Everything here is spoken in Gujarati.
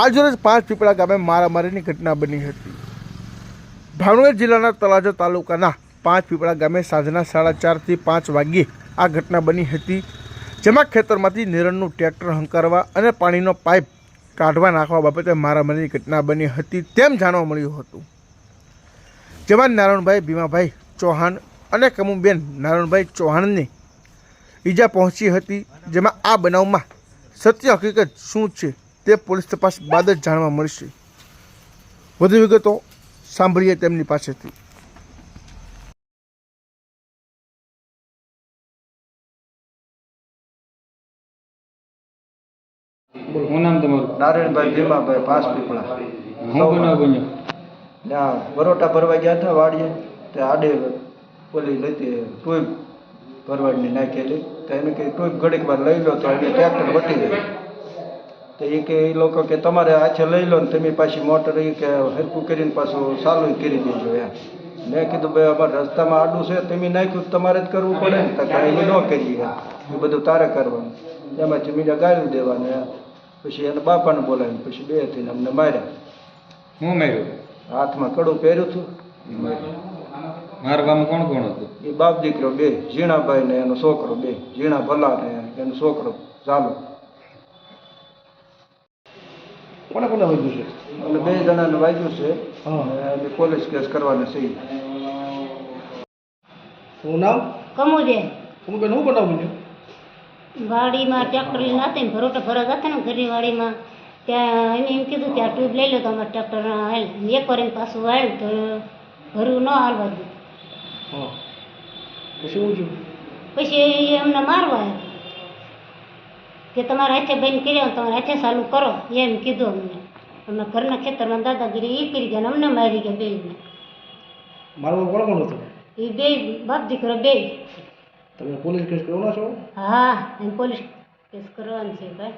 આજરોજ પાંચ પીપળા ગામે મારામારીની ઘટના બની હતી. ભાવનગર જિલ્લાના તળાજા તાલુકાના પાંચ પીપળા ગામે સાંજના સાડા ચારથી પાંચ વાગ્યે આ ઘટના બની હતી, જેમાં ખેતરમાંથી નિરણનું ટ્રેક્ટર હંકારવા અને પાણીનો પાઇપ કાઢવા નાખવા બાબતે મારામારીની ઘટના બની હતી તેમ જાણવા મળ્યું હતું. જેમાં નારાયણભાઈ ભીમાભાઈ ચૌહાણ અને કમુબેન નારાયણભાઈ ચૌહાણને ઈજા પહોંચી હતી, જેમાં આ બનાવમાં સત્ય હકીકત શું છે તે પોલીસ તપાસ બાદ જ જાણવા મળશે. વધુ વિગતો સાંભળીએ તેમની પાસેથી. શું નામ તમારું? નારાયણભાઈ ભીમાભાઈ પાંચ પીપળા. શું બનાવ બન્યો ત્યાં બરોટા ભરવા ગયા હતા વાડીએ તે આડે ઓલી લેતી ટોઈપ ભરવાડની નાખેલી. તો એને કે ટોઈપ ઘડીક વાર લઈ લો તો એને ટ્રેક્ટર વટી ગયું તો એ કે એ લોકો કે તમારે આછે લઈ લો ને તમે પાછી મોટર એ કે હરકું કરીને પાછું ચાલુ કરી દેજો એમ. મેં કીધું ભાઈ અમારે રસ્તામાં આડું છે તમે નાખ્યું તો તમારે જ કરવું પડે ને. તો કાંઈ ન કરીએ એ બધું તારે કરવાનું. એમાંથી બીજા ગાળ્યું દેવાનું એમ. પછી એને બાપાને બોલાવી પછી બે થઈને અમને માર્યા. હું માર્યું? હાથમાં કડું પહેર્યું હતું મારા ગામમાં કોણ કોણ હતું? એ બાપ દીકરો બે ઝીણાભાઈ ને એનો છોકરો બે ઝીણા ભલા ને એનો છોકરો ચાલો. કોને કોને વાગ્યું છે? એટલે બે જણાને વાગ્યું છે. અને પોલીસ કેસ કરવાના છે શું નામ? કમુબેન હું હું બનાવું છું? વાડીમાં ટ્રેક્ટર લઈને હતા ને ભરોટા ભરવા જતા ને ઘરની વાડીમાં ત્યાં એને એમ કીધું કે આ ટ્યુબ લઈ લો તો અમારે ટ્રેક્ટર હાલ એક વાર એને પાછું આવ્યું તો ભરવું ન હાલવા દીધું પછી પછી એ એમને મારવા આવ્યા. કે તમારા હાથે બેન કર્યો તમારે હાથે ચાલુ કરો. એમ કીધું અમને. અમે ઘરના ખેતરમાં દાદાગીરી એ કરી ગયા ને અમને મારી ગયા બેયને મારું કોણ કોણ હતું? એ બે બાપ દીકરો બે તમે પોલીસ કેસ કરવાના છો? હા એમ પોલીસ કેસ કરવાનું છે ભાઈ.